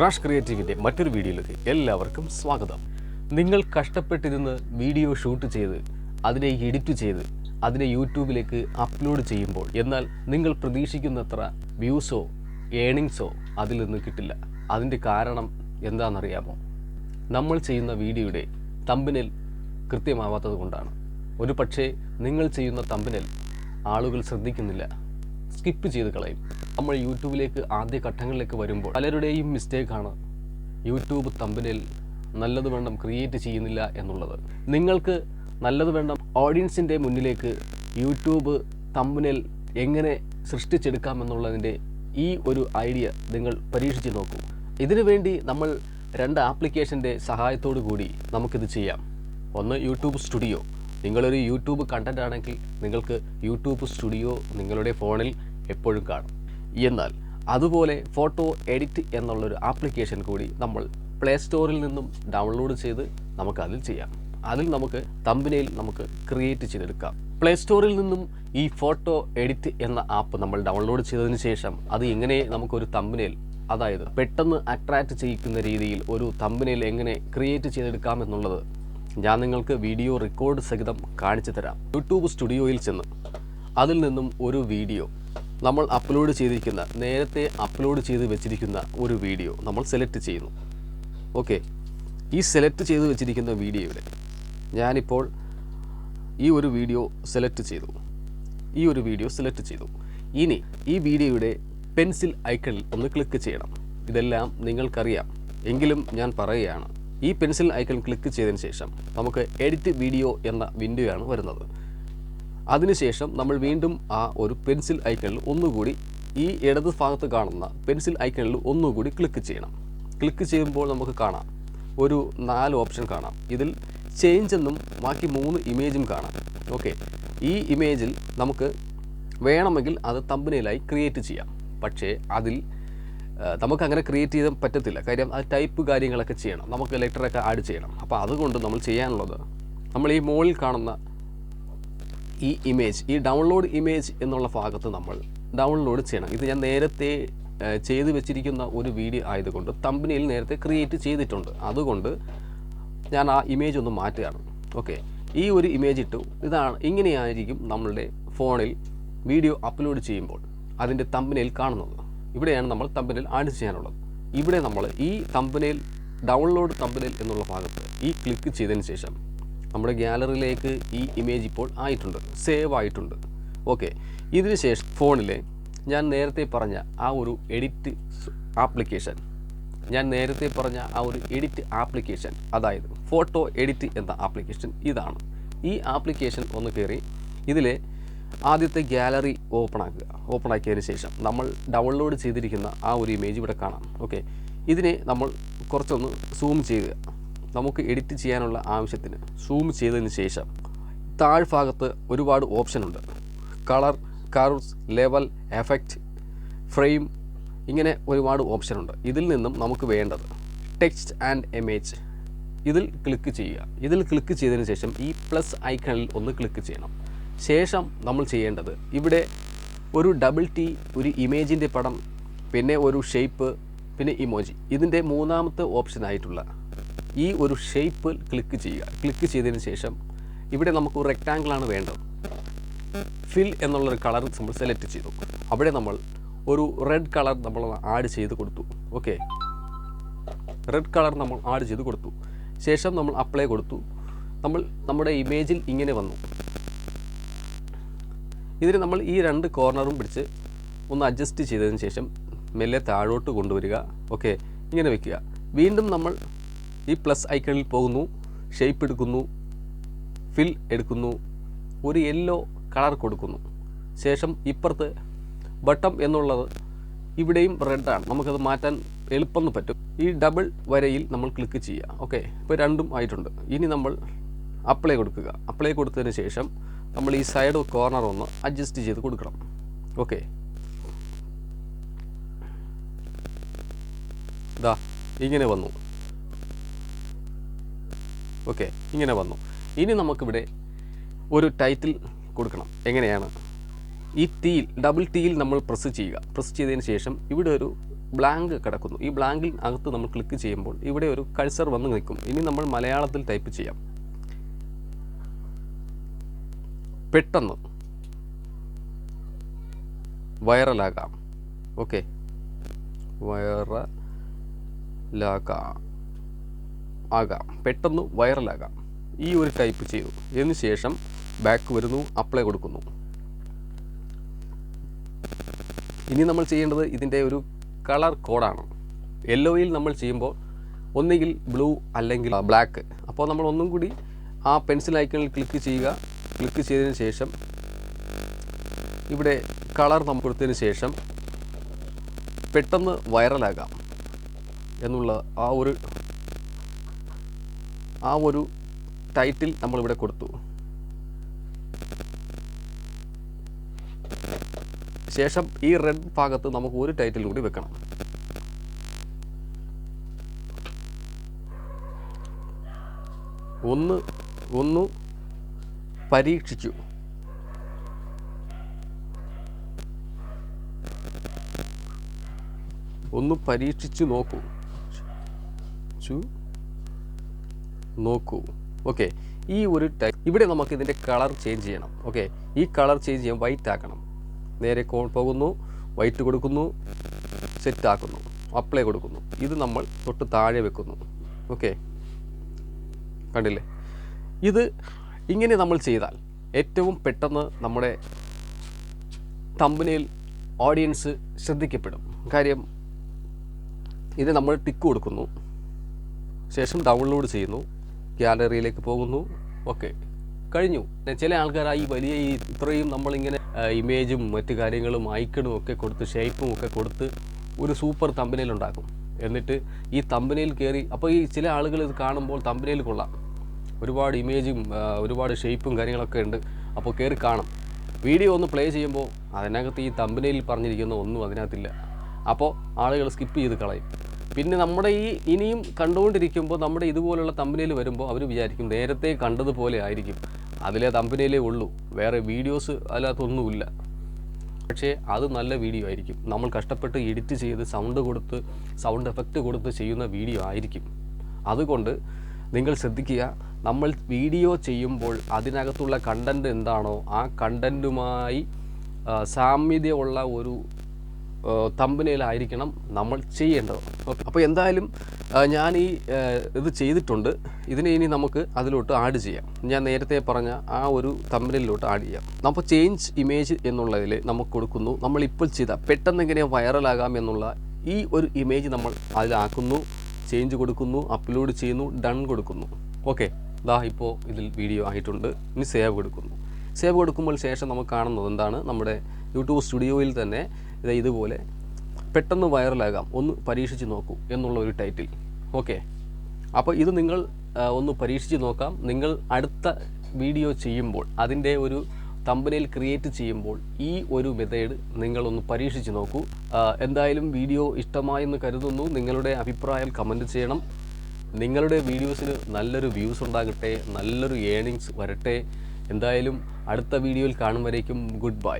Crash ക്രിയേറ്റീവിന്റെ മറ്റൊരു വീഡിയോയിലേക്ക് എല്ലാവർക്കും സ്വാഗതം. നിങ്ങൾ കഷ്ടപ്പെട്ടിരുന്ന് വീഡിയോ ഷൂട്ട് ചെയ്ത് അതിനെ എഡിറ്റ് ചെയ്ത് അതിനെ യൂട്യൂബിലേക്ക് അപ്ലോഡ് ചെയ്യുമ്പോൾ എന്നാൽ നിങ്ങൾ പ്രതീക്ഷിക്കുന്നത്ര വ്യൂസോ ഏണിങ്സോ അതിൽ നിന്ന് കിട്ടില്ല. അതിന്റെ കാരണം എന്താണെന്നറിയാമോ? നമ്മൾ ചെയ്യുന്ന വീഡിയോയുടെ തമ്പിനിൽ കൃത്യമാവാത്തത് കൊണ്ടാണ്. ഒരു പക്ഷേ നിങ്ങൾ ചെയ്യുന്ന തമ്പിനിൽ ആളുകൾ ശ്രദ്ധിക്കുന്നില്ല. സ്കിപ്പ് ചെയ്ത് കളയും. നമ്മൾ യൂട്യൂബിലേക്ക് ആദ്യ ഘട്ടങ്ങളിലേക്ക് വരുമ്പോൾ പലരുടെയും മിസ്റ്റേക്കാണ് യൂട്യൂബ് തമ്പിനിൽ നല്ലത് വേണം ക്രിയേറ്റ് ചെയ്യുന്നില്ല എന്നുള്ളത്. നിങ്ങൾക്ക് നല്ലത് വേണം ഓഡിയൻസിന്റെ മുന്നിലേക്ക് യൂട്യൂബ് തമ്പിനിൽ എങ്ങനെ സൃഷ്ടിച്ചെടുക്കാമെന്നുള്ളതിന്റെ ഈ ഒരു ഐഡിയ നിങ്ങൾ പരീക്ഷിച്ച് നോക്കൂ. ഇതിനു വേണ്ടി നമ്മൾ രണ്ട് ആപ്ലിക്കേഷന്റെ സഹായത്തോടു കൂടി നമുക്കിത് ചെയ്യാം. ഒന്ന് യൂട്യൂബ് സ്റ്റുഡിയോ നിങ്ങളൊരു യൂട്യൂബ് കണ്ടന്റ് ആണെങ്കിൽ നിങ്ങൾക്ക് യൂട്യൂബ് സ്റ്റുഡിയോ നിങ്ങളുടെ ഫോണിൽ എപ്പോഴും കാണും. എന്നാൽ അതുപോലെ ഫോട്ടോ എഡിറ്റ് എന്നുള്ളൊരു ആപ്ലിക്കേഷൻ കൂടി നമ്മൾ പ്ലേ സ്റ്റോറിൽ നിന്നും ഡൗൺലോഡ് ചെയ്ത് നമുക്കതിൽ ചെയ്യാം. അതിൽ നമുക്ക് തമ്പിനയിൽ നമുക്ക് ക്രിയേറ്റ് ചെയ്തെടുക്കാം. പ്ലേ സ്റ്റോറിൽ നിന്നും ഈ ഫോട്ടോ എഡിറ്റ് എന്ന ആപ്പ് നമ്മൾ ഡൗൺലോഡ് ചെയ്തതിന് ശേഷം അത് എങ്ങനെ നമുക്കൊരു തമ്പിനയിൽ അതായത് പെട്ടെന്ന് അട്രാക്റ്റ് ചെയ്യിക്കുന്ന രീതിയിൽ ഒരു തമ്പിനയിൽ എങ്ങനെ ക്രിയേറ്റ് ചെയ്തെടുക്കാം എന്നുള്ളത് ഞാൻ നിങ്ങൾക്ക് വീഡിയോ റെക്കോർഡ് സഹിതം കാണിച്ചു തരാം. യൂട്യൂബ് സ്റ്റുഡിയോയിൽ ചെന്ന് അതിൽ നിന്നും ഒരു വീഡിയോ നമ്മൾ അപ്ലോഡ് ചെയ്തിരിക്കുന്ന നേരത്തെ അപ്ലോഡ് ചെയ്ത് വെച്ചിരിക്കുന്ന ഒരു വീഡിയോ നമ്മൾ സെലക്ട് ചെയ്യുന്നു. ഓക്കെ ഈ സെലക്ട് ചെയ്ത് വെച്ചിരിക്കുന്ന വീഡിയോയുടെ ഞാനിപ്പോൾ ഈ ഒരു വീഡിയോ സെലക്ട് ചെയ്തു. ഈ ഒരു വീഡിയോ സെലക്ട് ചെയ്തു. ഇനി ഈ വീഡിയോയുടെ പെൻസിൽ ഐക്കണിൽ ഒന്ന് ക്ലിക്ക് ചെയ്യണം. ഇതെല്ലാം നിങ്ങൾക്കറിയാം. എങ്കിലും ഞാൻ പറയുകയാണ് ഈ പെൻസിൽ ഐക്കൺ ക്ലിക്ക് ചെയ്തതിന് ശേഷം നമുക്ക് എഡിറ്റ് വീഡിയോ എന്ന വിൻഡോയാണ് വരുന്നത്. അതിനുശേഷം നമ്മൾ വീണ്ടും ആ ഒരു പെൻസിൽ ഐക്കണിൽ ഒന്നുകൂടി ഈ ഇടത് ഭാഗത്ത് കാണുന്ന പെൻസിൽ ഐക്കണിൽ ഒന്നുകൂടി ക്ലിക്ക് ചെയ്യണം. ക്ലിക്ക് ചെയ്യുമ്പോൾ നമുക്ക് കാണാം. ഒരു നാല് ഓപ്ഷൻ കാണാം. ഇതിൽ ചേഞ്ച് എന്നും ബാക്കി മൂന്ന് ഇമേജും കാണാം. ഓക്കെ. ഈ ഇമേജിൽ നമുക്ക് വേണമെങ്കിൽ അത് തമ്പനയിലായി ക്രിയേറ്റ് ചെയ്യാം. പക്ഷേ അതിൽ നമുക്ക് അങ്ങനെ ക്രിയേറ്റ് ചെയ്യാൻ പറ്റത്തില്ല. കാര്യം ആ ടൈപ്പ് കാര്യങ്ങളൊക്കെ ചെയ്യണം. നമുക്ക് ലെറ്ററൊക്കെ ആഡ് ചെയ്യണം. അപ്പോൾ അതുകൊണ്ട് നമ്മൾ ചെയ്യാനുള്ളത് നമ്മൾ ഈ മുകളിൽ കാണുന്ന ഈ ഇമേജ് ഈ ഡൗൺലോഡ് ഇമേജ് എന്നുള്ള ഭാഗത്ത് നമ്മൾ ഡൗൺലോഡ് ചെയ്യണം. ഇത് ഞാൻ നേരത്തെ ചെയ്ത് വെച്ചിരിക്കുന്ന ഒരു വീഡിയോ ആയതുകൊണ്ട് തമ്പനിയിൽ നേരത്തെ ക്രിയേറ്റ് ചെയ്തിട്ടുണ്ട്. അതുകൊണ്ട് ഞാൻ ആ ഇമേജ് ഒന്ന് മാറ്റുകയാണ്. ഓക്കെ ഈ ഒരു ഇമേജ് ഇട്ടു. ഇതാണ് ഇങ്ങനെയായിരിക്കും നമ്മളുടെ ഫോണിൽ വീഡിയോ അപ്ലോഡ് ചെയ്യുമ്പോൾ അതിന്റെ തമ്പനിയിൽ കാണുന്നത്. ഇവിടെയാണ് നമ്മൾ തമ്പനയിൽ ആഡ് ചെയ്യാനുള്ളത്. ഇവിടെ നമ്മൾ ഈ തമ്പനയിൽ ഡൗൺലോഡ് തമ്പനയിൽ എന്നുള്ള ഭാഗത്ത് ഈ ക്ലിക്ക് ചെയ്തതിന് ശേഷം നമ്മുടെ ഗ്യാലറിയിലേക്ക് ഈ ഇമേജ് ഇപ്പോൾ ആയിട്ടുണ്ട് സേവ് ആയിട്ടുണ്ട്. ഓക്കെ ഇതിന് ശേഷം ഫോണിലെ ഞാൻ നേരത്തെ പറഞ്ഞ ആ ഒരു എഡിറ്റ് ആപ്ലിക്കേഷൻ ഞാൻ നേരത്തെ പറഞ്ഞ ആ ഒരു എഡിറ്റ് ആപ്ലിക്കേഷൻ അതായത് ഫോട്ടോ എഡിറ്റ് എന്ന ആപ്ലിക്കേഷൻ ഇതാണ്. ഈ ആപ്ലിക്കേഷൻ ഒന്ന് കയറി ഇതിലെ ആദ്യത്തെ ഗാലറി ഓപ്പൺ ആക്കുക ഓപ്പൺ ആക്കിയതിന് ശേഷം നമ്മൾ ഡൗൺലോഡ് ചെയ്തിരിക്കുന്ന ആ ഒരു ഇമേജ് ഇവിടെ കാണാം. ഓക്കെ ഇതിനെ നമ്മൾ കുറച്ചൊന്ന് സൂം ചെയ്യുക. നമുക്ക് എഡിറ്റ് ചെയ്യാനുള്ള ആവശ്യത്തിന് സൂം ചെയ്തതിന് ശേഷം താഴ്ഭാഗത്ത് ഒരുപാട് ഓപ്ഷൻ ഉണ്ട്. Colour curves level effect frame ഇങ്ങനെ ഒരുപാട് ഓപ്ഷൻ ഉണ്ട്. ഇതിൽ നിന്നും നമുക്ക് വേണ്ടത് ടെക്സ്റ്റ് ആൻഡ് ഇമേജ് ഇതിൽ ക്ലിക്ക് ചെയ്യുക. ഇതിൽ ക്ലിക്ക് ചെയ്തതിന് ശേഷം ഈ പ്ലസ് ഐക്കണിൽ ഒന്ന് ക്ലിക്ക് ചെയ്യണം. ശേഷം നമ്മൾ ചെയ്യേണ്ടത് ഇവിടെ ഒരു ഡബിൾ ടി ഒരു ഇമേജിന്റെ പടം പിന്നെ ഒരു ഷേപ്പ് പിന്നെ ഇമോജി ഇതിന്റെ മൂന്നാമത്തെ ഓപ്ഷൻ ആയിട്ടുള്ള ഈ ഒരു ഷേപ്പ് ക്ലിക്ക് ചെയ്യുക. ക്ലിക്ക് ചെയ്തതിന് ശേഷം ഇവിടെ നമുക്ക് ഒരു റെക്റ്റാങ്കിളാണ് വേണ്ടത്. ഫിൽ എന്നുള്ളൊരു കളർ നമ്മൾ സെലക്ട് ചെയ്തു. അവിടെ നമ്മൾ ഒരു റെഡ് കളർ നമ്മൾ ആഡ് ചെയ്ത് കൊടുത്തു. ഓക്കെ റെഡ് കളർ നമ്മൾ ആഡ് ചെയ്ത് കൊടുത്തു. ശേഷം നമ്മൾ അപ്ലൈ കൊടുത്തു. നമ്മൾ നമ്മുടെ ഇമേജിൽ ഇങ്ങനെ വന്നു. ഇതിന് നമ്മൾ ഈ രണ്ട് കോർണറും പിടിച്ച് ഒന്ന് അഡ്ജസ്റ്റ് ചെയ്തതിന് ശേഷം മെല്ലെ താഴോട്ട് കൊണ്ടുവരിക. ഓക്കെ ഇങ്ങനെ വെക്കുക. വീണ്ടും നമ്മൾ ഈ പ്ലസ് ഐക്കണിൽ പോകുന്നു ഷേപ്പ് എടുക്കുന്നു ഫിൽ എടുക്കുന്നു ഒരു യെല്ലോ കളർ കൊടുക്കുന്നു. ശേഷം ഇപ്പുറത്ത് ബട്ടം എന്നുള്ളത് ഇവിടെയും റെഡാണ് നമുക്കത് മാറ്റാൻ എളുപ്പം പറ്റും. ഈ ഡബിൾ വരയിൽ നമ്മൾ ക്ലിക്ക് ചെയ്യുക. ഓക്കെ ഇപ്പോൾ രണ്ടും ആയിട്ടുണ്ട്. ഇനി നമ്മൾ അപ്ലൈ കൊടുക്കുക. അപ്ലൈ കൊടുത്തതിന് ശേഷം നമ്മൾ ഈ സൈഡ് കോർണർ ഒന്ന് അഡ്ജസ്റ്റ് ചെയ്ത് കൊടുക്കണം. ഓക്കെ ഇതാ ഇങ്ങനെ വന്നു. ഓക്കെ ഇങ്ങനെ വന്നു. ഇനി നമുക്കിവിടെ ഒരു ടൈറ്റിൽ കൊടുക്കണം. എങ്ങനെയാണ്? ഈ ടീൽ ഡബിൾ ടീൽ നമ്മൾ പ്രസ് ചെയ്യുക. പ്രസ് ചെയ്തതിന് ശേഷം ഇവിടെ ഒരു ബ്ലാങ്ക് കിടക്കുന്നു. ഈ ബ്ലാങ്കിൽ അകത്ത് നമ്മൾ ക്ലിക്ക് ചെയ്യുമ്പോൾ ഇവിടെ ഒരു കഴ്സർ വന്ന് നിൽക്കും. ഇനി നമ്മൾ മലയാളത്തിൽ ടൈപ്പ് ചെയ്യാം. പെട്ടെന്ന് വൈറലാകാം. ഓക്കെ. വൈറലാകാം. ആകാം. പെട്ടെന്ന് വൈറലാകാം. ഈ ഒരു ടൈപ്പ് ചെയ്തു. ഇതിന് ശേഷം ബാക്ക് വരുന്നു അപ്ലൈ കൊടുക്കുന്നു. ഇനി നമ്മൾ ചെയ്യേണ്ടത് ഇതിന്റെ ഒരു കളർ കോഡാണ് യെല്ലോയിൽ നമ്മൾ ചെയ്യുമ്പോൾ ഒന്നുകിൽ ബ്ലൂ അല്ലെങ്കിൽ ബ്ലാക്ക് അപ്പോൾ നമ്മൾ ഒന്നും കൂടി ആ പെൻസിൽ ഐക്കണിൽ ക്ലിക്ക് ചെയ്യുക. ക്ലിക്ക് ചെയ്തതിന് ശേഷം ഇവിടെ കളർ നമുക്ക് കൊടുത്തതിന് ശേഷം പെട്ടെന്ന് വൈറലാകാം എന്നുള്ള ആ ഒരു ആ ഒരു ടൈറ്റിൽ നമ്മളിവിടെ കൊടുത്തു. ശേഷം ഈ റെഡ് ഭാഗത്ത് നമുക്ക് ഒരു ടൈറ്റിൽ കൂടി വെക്കണം. ഒന്ന് ഒന്ന് പരീക്ഷിച്ചു. ഒന്ന് പരീക്ഷിച്ചു നോക്കൂ. നോക്കൂ. ഓക്കെ ഈ ഒരു ടൈ ഇവിടെ നമുക്ക് ഇതിന്റെ കളർ ചേഞ്ച് ചെയ്യണം. ഓക്കെ ഈ കളർ ചേഞ്ച് ചെയ്യാൻ വൈറ്റ് ആക്കണം. നേരെ കോൺ പോകുന്നു വൈറ്റ് കൊടുക്കുന്നു സെറ്റ് ആക്കുന്നു അപ്ലൈ കൊടുക്കുന്നു. ഇത് നമ്മൾ തൊട്ട് താഴെ വെക്കുന്നു. ഓക്കെ കണ്ടില്ലേ? ഇത് ഇങ്ങനെ നമ്മൾ ചെയ്താൽ ഏറ്റവും പെട്ടെന്ന് നമ്മുടെ തമ്പനയിൽ ഓഡിയൻസ് ശ്രദ്ധിക്കപ്പെടും. കാര്യം ഇത് നമ്മൾ ടിക്ക് കൊടുക്കുന്നു. ശേഷം ഡൗൺലോഡ് ചെയ്യുന്നു. ഗ്യാലറിയിലേക്ക് പോകുന്നു. ഓക്കെ കഴിഞ്ഞു. ചില ആൾക്കാർ ഈ വലിയ ഈ ഇത്രയും നമ്മളിങ്ങനെ ഇമേജും മറ്റു കാര്യങ്ങളും ഐക്കണും ഒക്കെ കൊടുത്ത് ഷേപ്പും ഒക്കെ കൊടുത്ത് ഒരു സൂപ്പർ തമ്പനയിൽ ഉണ്ടാക്കും. എന്നിട്ട് ഈ തമ്പനയിൽ കയറി അപ്പോൾ ഈ ചില ആളുകൾ ഇത് കാണുമ്പോൾ തമ്പനയിൽ കൊള്ളാം. ഒരുപാട് ഇമേജും ഒരുപാട് ഷേപ്പും കാര്യങ്ങളൊക്കെ ഉണ്ട്. അപ്പോൾ കയറി കാണും. വീഡിയോ ഒന്ന് പ്ലേ ചെയ്യുമ്പോൾ അതിനകത്ത് ഈ തമ്പനയിൽ പറഞ്ഞിരിക്കുന്ന ഒന്നും അതിനകത്തില്ല. അപ്പോൾ ആളുകൾ സ്കിപ്പ് ചെയ്ത് കളയും. പിന്നെ നമ്മുടെ ഈ ഇനിയും കണ്ടുകൊണ്ടിരിക്കുമ്പോൾ നമ്മുടെ ഇതുപോലുള്ള തമ്പനയിൽ വരുമ്പോൾ അവർ വിചാരിക്കും നേരത്തെ കണ്ടതുപോലെ ആയിരിക്കും. അതിലെ തമ്പനയിലേ ഉള്ളൂ. വേറെ വീഡിയോസ് അതിനകത്തൊന്നുമില്ല. പക്ഷേ അത് നല്ല വീഡിയോ ആയിരിക്കും. നമ്മൾ കഷ്ടപ്പെട്ട് എഡിറ്റ് ചെയ്ത് സൗണ്ട് കൊടുത്ത് സൗണ്ട് എഫക്റ്റ് കൊടുത്ത് ചെയ്യുന്ന വീഡിയോ ആയിരിക്കും. അതുകൊണ്ട് നിങ്ങൾ ശ്രദ്ധിക്കുക. നമ്മൾ വീഡിയോ ചെയ്യുമ്പോൾ അതിനകത്തുള്ള കണ്ടന്റ് എന്താണോ ആ കണ്ടന്റുമായി സാമ്യതയുള്ള ഒരു തമ്പനയിലായിരിക്കണം നമ്മൾ ചെയ്യേണ്ടത്. ഓക്കെ. അപ്പോൾ എന്തായാലും ഞാൻ ഈ ഇത് ചെയ്തിട്ടുണ്ട്. ഇതിനെ ഇനി നമുക്ക് അതിലോട്ട് ആഡ് ചെയ്യാം. ഞാൻ നേരത്തെ പറഞ്ഞ ആ ഒരു തമ്പനയിലോട്ട് ആഡ് ചെയ്യാം. അപ്പോൾ ചേഞ്ച് ഇമേജ് എന്നുള്ളതിൽ നമുക്ക് കൊടുക്കുന്നു. നമ്മൾ ഇപ്പോൾ ചെയ്ത പെട്ടെന്ന് എങ്ങനെ വൈറലാകാം എന്നുള്ള ഈ ഒരു ഇമേജ് നമ്മൾ അതിലാക്കുന്നു. ചേഞ്ച് കൊടുക്കുന്നു അപ്ലോഡ് ചെയ്യുന്നു ഡൺ കൊടുക്കുന്നു. ഓക്കെ ദാ ഇപ്പോൾ ഇതിൽ വീഡിയോ ആയിട്ടുണ്ട്. ഇനി സേവ് കൊടുക്കുന്നു. സേവ് കൊടുക്കുമ്പോൾ ശേഷം നമുക്ക് കാണുന്നത് എന്താണ്? നമ്മുടെ യൂട്യൂബ് സ്റ്റുഡിയോയിൽ തന്നെ ഇത് ഇതുപോലെ പെട്ടെന്ന് വൈറലാകാം ഒന്ന് പരീക്ഷിച്ച് നോക്കൂ എന്നുള്ള ഒരു ടൈറ്റിൽ ഓക്കെ അപ്പോൾ ഇത് നിങ്ങൾ ഒന്ന് പരീക്ഷിച്ച് നോക്കാം. നിങ്ങൾ അടുത്ത വീഡിയോ ചെയ്യുമ്പോൾ അതിന്റെ ഒരു തമ്പനയിൽ ക്രിയേറ്റ് ചെയ്യുമ്പോൾ ഈ ഒരു മെത്തേഡ് നിങ്ങളൊന്ന് പരീക്ഷിച്ച് നോക്കൂ. എന്തായാലും വീഡിയോ ഇഷ്ടമായെന്ന് കരുതുന്നു. നിങ്ങളുടെ അഭിപ്രായം കമന്റ് ചെയ്യണം. നിങ്ങളുടെ വീഡിയോസിന് നല്ലൊരു വ്യൂസ് ഉണ്ടാകട്ടെ നല്ലൊരു ഏണിങ്സ് വരട്ടെ. എന്തായാലും അടുത്ത വീഡിയോയിൽ കാണും വരേക്കും. Good bye